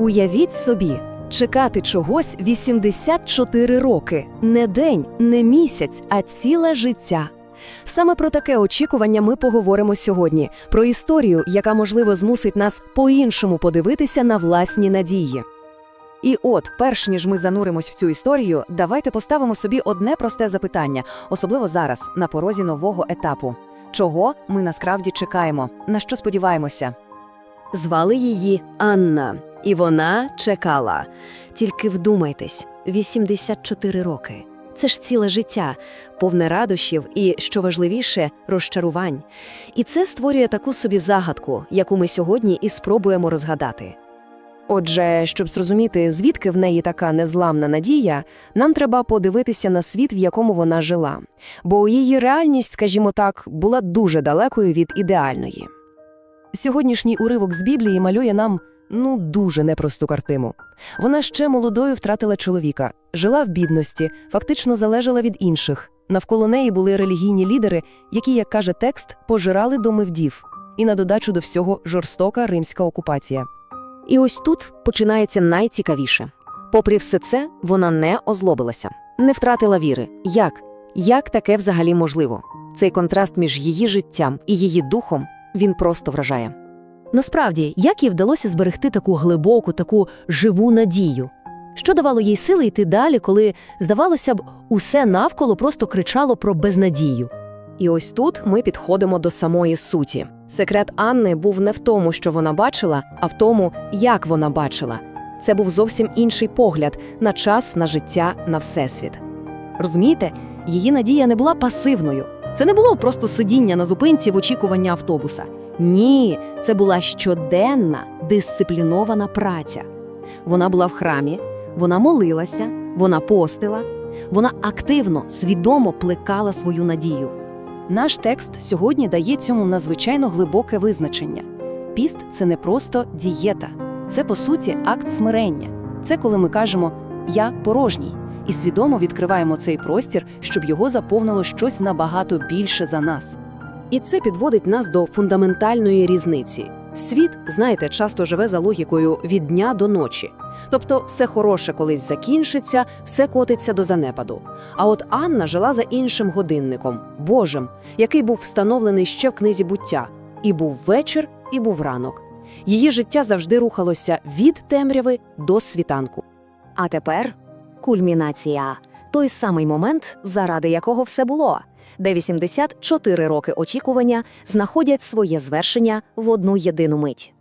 Уявіть собі, чекати чогось 84 роки, не день, не місяць, а ціле життя. Саме про таке очікування ми поговоримо сьогодні, про історію, яка можливо змусить нас по-іншому подивитися на власні надії. І от, перш ніж ми зануримось в цю історію, давайте поставимо собі одне просте запитання, особливо зараз, на порозі нового етапу. Чого ми насправді чекаємо? На що сподіваємося? Звали її Анна, і вона чекала. Тільки вдумайтесь, 84 роки. Це ж ціле життя, повне радощів і, що важливіше, розчарувань. І це створює таку собі загадку, яку ми сьогодні і спробуємо розгадати. Отже, щоб зрозуміти, звідки в неї така незламна надія, нам треба подивитися на світ, в якому вона жила. Бо її реальність, скажімо так, була дуже далекою від ідеальної. Сьогоднішній уривок з Біблії малює нам ну дуже непросту картину. Вона ще молодою втратила чоловіка, жила в бідності, фактично залежала від інших. Навколо неї були релігійні лідери, які, як каже текст, пожирали доми вдів. І на додачу до всього жорстока римська окупація. І ось тут починається найцікавіше. Попри все це, вона не озлобилася, не втратила віри. Як? Як таке взагалі можливо? Цей контраст між її життям і її духом він просто вражає. Насправді, як їй вдалося зберегти таку глибоку, таку живу надію? Що давало їй сили йти далі, коли, здавалося б, усе навколо просто кричало про безнадію? І ось тут ми підходимо до самої суті. Секрет Анни був не в тому, що вона бачила, а в тому, як вона бачила. Це був зовсім інший погляд на час, на життя, на всесвіт. Розумієте, її надія не була пасивною. Це не було просто сидіння на зупинці в очікуванні автобуса. Ні, це була щоденна, дисциплінована праця. Вона була в храмі, вона молилася, вона постила, вона активно, свідомо плекала свою надію. Наш текст сьогодні дає цьому надзвичайно глибоке визначення. Піст це не просто дієта, це по суті акт смирення. Це коли ми кажемо Я порожній і свідомо відкриваємо цей простір, щоб його заповнило щось набагато більше за нас. І це підводить нас до фундаментальної різниці. Світ, знаєте, часто живе за логікою від дня до ночі. Тобто все хороше колись закінчиться, все котиться до занепаду. А от Анна жила за іншим годинником, Божим, який був встановлений ще в книзі буття. І був вечір, і був ранок. Її життя завжди рухалося від темряви до світанку. А тепер кульмінація той самий момент, заради якого все було, де 84 роки очікування знаходять своє звершення в одну єдину мить.